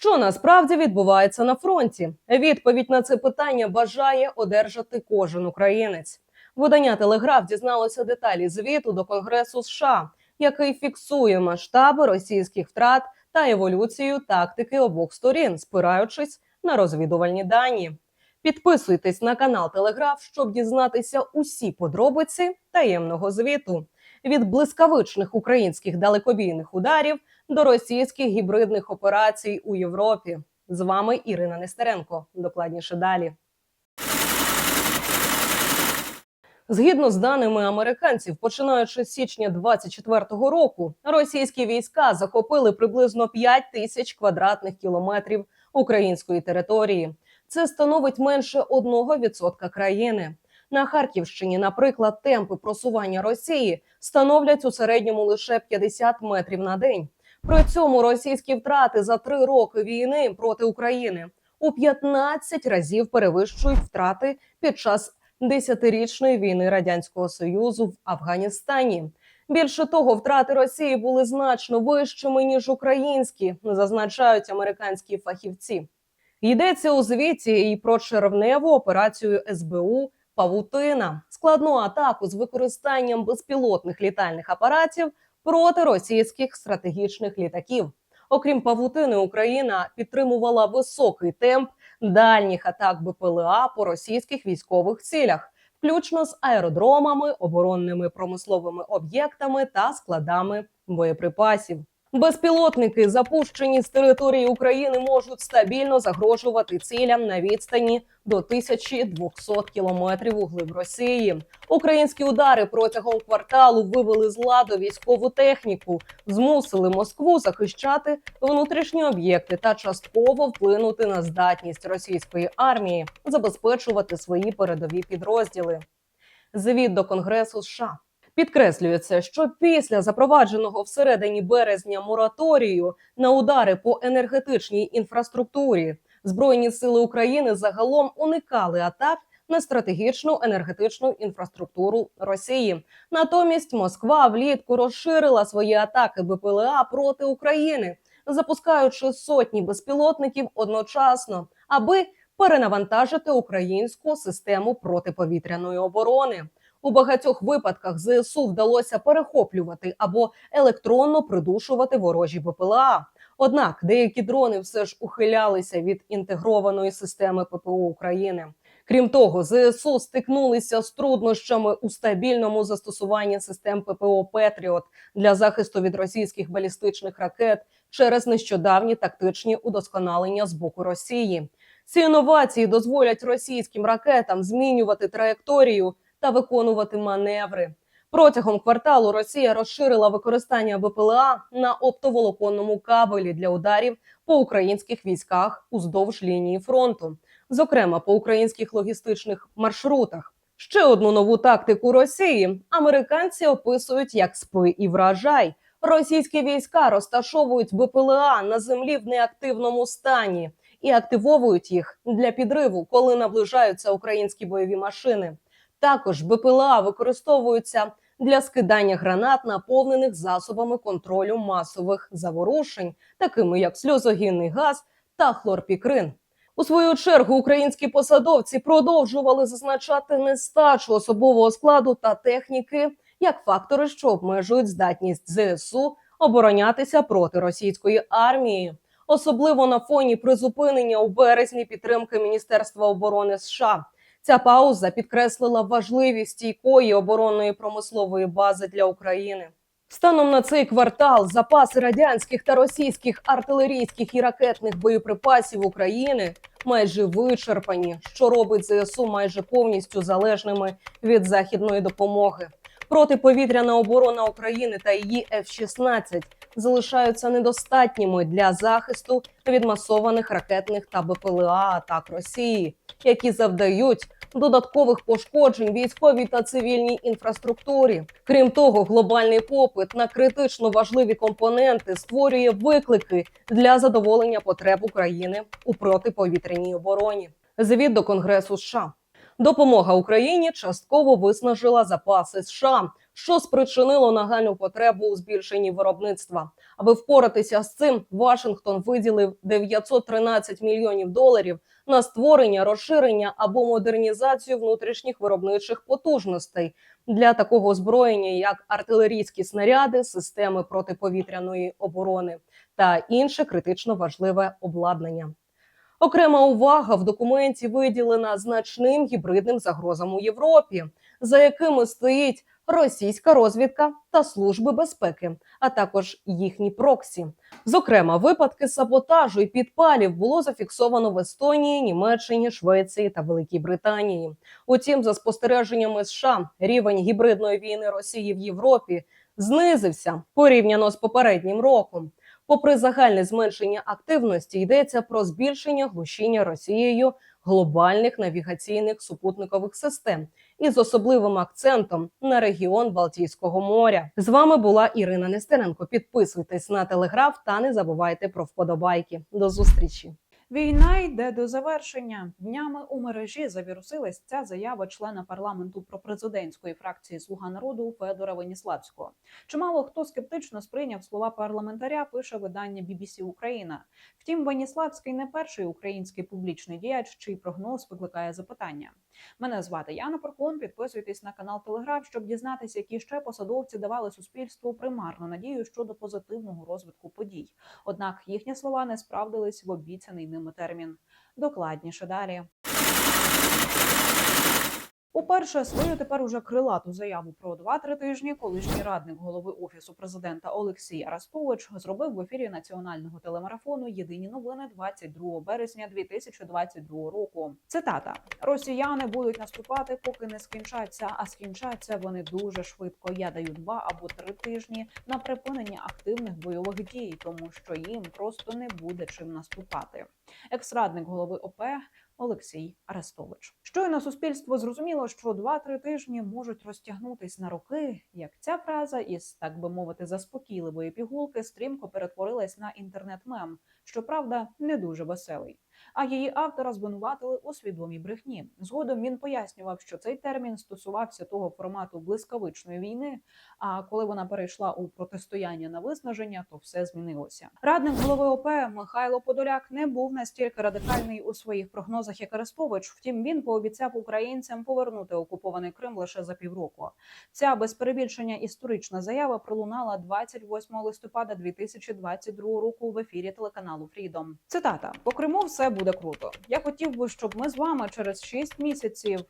Що насправді відбувається на фронті? Відповідь на це питання бажає одержати кожен українець. Видання Телеграф дізналося деталі звіту до Конгресу США, який фіксує масштаби російських втрат та еволюцію тактики обох сторін, спираючись на розвідувальні дані. Підписуйтесь на канал Телеграф, щоб дізнатися усі подробиці таємного звіту від блискавичних українських далекобійних ударів до російських гібридних операцій у Європі. З вами Ірина Нестеренко. Докладніше далі. Згідно з даними американців, починаючи з січня 24-го року, російські війська захопили приблизно 5 тисяч квадратних кілометрів української території. Це становить менше 1% країни. На Харківщині, наприклад, темпи просування Росії становлять у середньому лише 50 метрів на день. При цьому російські втрати за три роки війни проти України у 15 разів перевищують втрати під час десятирічної війни радянського союзу в Афганістані. Більше того, втрати Росії були значно вищими ніж українські, зазначають американські фахівці. Йдеться у звіті і про червневу операцію СБУ Павутина, складну атаку з використанням безпілотних літальних апаратів проти російських стратегічних літаків. Окрім павутини, Україна підтримувала високий темп дальніх атак БПЛА по російських військових цілях, включно з аеродромами, оборонними промисловими об'єктами та складами боєприпасів. Безпілотники, запущені з території України, можуть стабільно загрожувати цілям на відстані до 1200 кілометрів у глиб Росії. Українські удари протягом кварталу вивели з ладу військову техніку, змусили Москву захищати внутрішні об'єкти та частково вплинути на здатність російської армії забезпечувати свої передові підрозділи. Звіт до Конгресу США. Підкреслюється, що після запровадженого всередині березня мораторію на удари по енергетичній інфраструктурі збройні сили України загалом уникали атак на стратегічну енергетичну інфраструктуру Росії. Натомість Москва влітку розширила свої атаки БПЛА проти України, запускаючи сотні безпілотників одночасно, аби перенавантажити українську систему протиповітряної оборони. У багатьох випадках ЗСУ вдалося перехоплювати або електронно придушувати ворожі БПЛА. Однак деякі дрони все ж ухилялися від інтегрованої системи ППО України. Крім того, ЗСУ стикнулися з труднощами у стабільному застосуванні систем ППО Петріот для захисту від російських балістичних ракет через нещодавні тактичні удосконалення з боку Росії. Ці інновації дозволять російським ракетам змінювати траєкторію та виконувати маневри. Протягом кварталу Росія розширила використання БПЛА на оптоволоконному кабелі для ударів по українських військах уздовж лінії фронту, зокрема по українських логістичних маршрутах. Ще одну нову тактику Росії американці описують як спи і вражай. Російські війська розташовують БПЛА на землі в неактивному стані і активовують їх для підриву, коли наближаються українські бойові машини. Також БПЛА використовуються для скидання гранат, наповнених засобами контролю масових заворушень, такими як сльозогінний газ та хлорпікрин. У свою чергу українські посадовці продовжували зазначати нестачу особового складу та техніки як фактори, що обмежують здатність ЗСУ оборонятися проти російської армії, особливо на фоні призупинення у березні підтримки Міністерства оборони США. Ця пауза підкреслила важливість стійкої оборонної промислової бази для України. Станом на цей квартал запаси радянських та російських артилерійських і ракетних боєприпасів України майже вичерпані, що робить ЗСУ майже повністю залежними від західної допомоги. Протиповітряна оборона України та її F-16 залишаються недостатніми для захисту від масованих ракетних та БПЛА атак Росії, які завдають додаткових пошкоджень військовій та цивільній інфраструктурі. Крім того, глобальний попит на критично важливі компоненти створює виклики для задоволення потреб України у протиповітряній обороні. Звіт до Конгресу США. Допомога Україні частково виснажила запаси США, що спричинило нагальну потребу у збільшенні виробництва. Аби впоратися з цим, Вашингтон виділив 913 мільйонів доларів на створення, розширення або модернізацію внутрішніх виробничих потужностей для такого озброєння, як артилерійські снаряди, системи протиповітряної оборони та інше критично важливе обладнання. Окрема увага в документі виділена значним гібридним загрозам у Європі, за якими стоїть російська розвідка та служби безпеки, а також їхні проксі. Зокрема, випадки саботажу і підпалів було зафіксовано в Естонії, Німеччині, Швеції та Великій Британії. Утім, за спостереженнями США, рівень гібридної війни Росії в Європі знизився порівняно з попереднім роком. Попри загальне зменшення активності, йдеться про збільшення глушіння Росією глобальних навігаційних супутникових систем із особливим акцентом на регіон Балтійського моря. З вами була Ірина Нестеренко. Підписуйтесь на телеграф та не забувайте про вподобайки. До зустрічі. Війна йде до завершення. Днями у мережі завірусилась ця заява члена парламенту про президентської фракції Слуга народу Федора Веніславського. Чимало хто скептично сприйняв слова парламентаря, пише видання BBC Україна. Втім, Веніславський не перший український публічний діяч, чий прогноз викликає запитання. Мене звати Яна Паркун. Підписуйтесь на канал Телеграф, щоб дізнатися, які ще посадовці давали суспільству примарну надію щодо позитивного розвитку подій. Однак їхні слова не справдились в обіцяний ними термін. Докладніше далі. Уперше свою тепер уже крилату заяву про 2-3 тижні колишній радник голови офісу президента Олексій Арестович зробив в ефірі національного телемарафону Єдині новини 22 березня 2022 року. Цитата: Росіяни будуть наступати, поки не скінчаться, а скінчаться вони дуже швидко. Я даю два або три тижні на припинення активних бойових дій, тому що їм просто не буде чим наступати. Екс-радник голови ОП Олексій Арестович. Щойно суспільство зрозуміло, що 2-3 тижні можуть розтягнутись на роки. Як ця фраза із так би мовити заспокійливої пігулки стрімко перетворилась на інтернет-мем, щоправда, не дуже веселий. А її автора звинуватили у свідомій брехні. Згодом він пояснював, що цей термін стосувався того формату блискавичної війни. А коли вона перейшла у протистояння на виснаження, то все змінилося. Радник голови ОП Михайло Подоляк не був настільки радикальний у своїх прогнозах, як Арестович. Втім, він пообіцяв українцям повернути окупований Крим лише за півроку. Ця без перебільшення історична заява пролунала 28 листопада 2022 року в ефірі телеканалу Фрідом. Цитата: по Криму все буде круто. Я хотів би, щоб ми з вами через 6 місяців.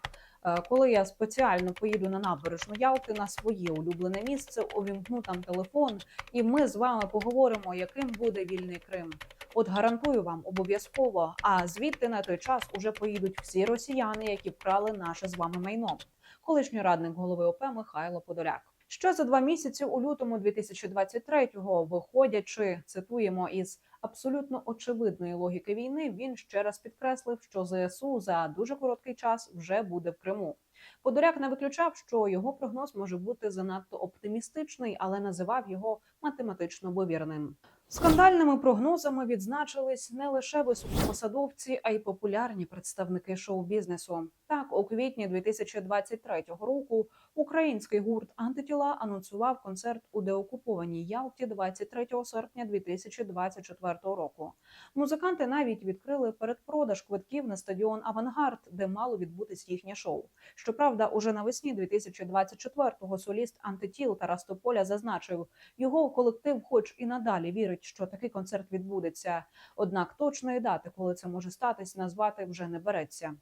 е, Коли я спеціально поїду на набережну Ялти на своє улюблене місце, увімкну там телефон, і ми з вами поговоримо, яким буде вільний Крим. От гарантую вам обов'язково. А звідти на той час уже поїдуть всі росіяни, які вкрали наше з вами майно. Колишній радник голови ОП Михайло Подоляк. Що за два місяці у лютому 2023-го, виходячи, цитуємо із абсолютно очевидної логіки війни, він ще раз підкреслив, що ЗСУ за дуже короткий час вже буде в Криму. Подоряк не виключав, що його прогноз може бути занадто оптимістичний, але називав його математично вивірним. Скандальними прогнозами відзначились не лише високопосадовці, а й популярні представники шоу-бізнесу. Так, у квітні 2023 року український гурт Антитіла анонсував концерт у деокупованій Ялті 23 серпня 2024 року. Музиканти навіть відкрили передпродаж квитків на стадіон Авангард, де мало відбутись їхнє шоу. Щоправда, уже навесні 2024-го соліст Антитіл Тарас Тополя зазначив, його колектив, хоч і надалі вірить, що такий концерт відбудеться. Однак точної дати, коли це може статись, назвати вже не береться.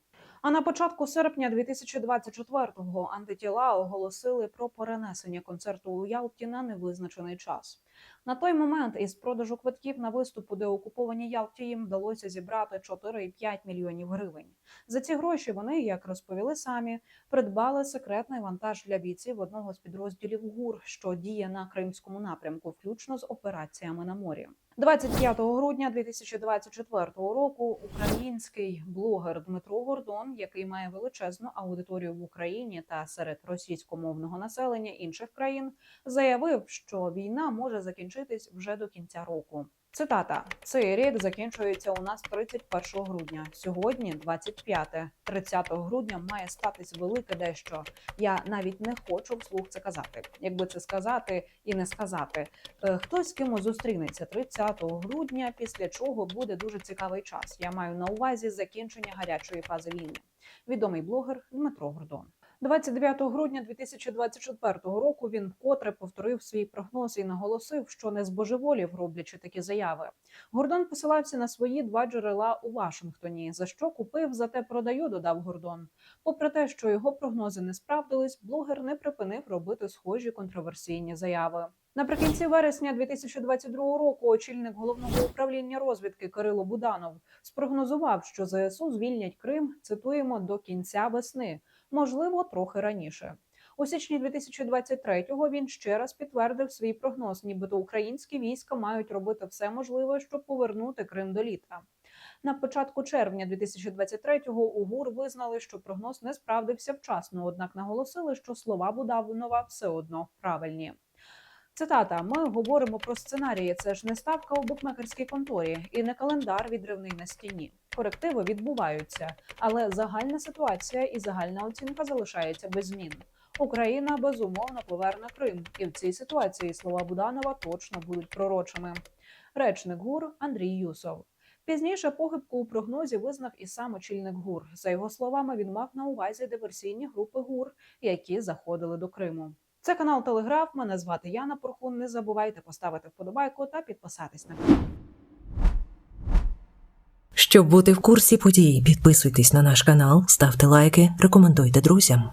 А на початку серпня 2024-го антитіла оголосили про перенесення концерту у Ялті на невизначений час. На той момент із продажу квитків на виступ у деокупованій Ялті їм вдалося зібрати 4,5 мільйонів гривень. За ці гроші вони, як розповіли самі, придбали секретний вантаж для бійців одного з підрозділів ГУР, що діє на кримському напрямку, включно з операціями на морі. 25 грудня 2024 року український блогер Дмитро Гордон, який має величезну аудиторію в Україні та серед російськомовного населення інших країн, заявив, що війна може закінчитись вже до кінця року. Цитата: цей рік закінчується у нас 31 грудня. Сьогодні 25. 30 грудня має статись велике дещо. Я навіть не хочу вслух це казати. Якби це сказати і не сказати. Е, Хтось з кимось зустрінеться 30 грудня, після чого буде дуже цікавий час. Я маю на увазі закінчення гарячої фази війни. Відомий блогер Дмитро Гордон. 29 грудня 2024 року він вкотре повторив свій прогноз і наголосив, що не збожеволів, роблячи такі заяви. Гордон посилався на свої два джерела у Вашингтоні. За що купив, зате продаю, додав Гордон. Попри те, що його прогнози не справдились, блогер не припинив робити схожі контроверсійні заяви. Наприкінці вересня 2022 року очільник головного управління розвідки Кирило Буданов спрогнозував, що ЗСУ звільнять Крим. Цитуємо до кінця весни, можливо, трохи раніше. У січні 2023-го він ще раз підтвердив свій прогноз, нібито українські війська мають робити все можливе, щоб повернути Крим до літа. На початку червня 2023-го у ГУР визнали, що прогноз не справдився вчасно, однак наголосили, що слова Буданова все одно правильні. Цитата: Ми говоримо про сценарії. Це ж не ставка у букмекерській конторі і не календар відривний на стіні. Корективи відбуваються, але загальна ситуація і загальна оцінка залишається без змін. Україна безумовно поверне Крим, і в цій ситуації слова Буданова точно будуть пророчими. Речник ГУР Андрій Юсов. Пізніше похибку у прогнозі визнав і сам очільник ГУР. За його словами, він мав на увазі диверсійні групи ГУР, які заходили до Криму. Це канал Телеграф. Мене звати Яна Порхун. Не забувайте поставити вподобайку та підписатись на канал. Щоб бути в курсі подій, підписуйтесь на наш канал, ставте лайки, рекомендуйте друзям.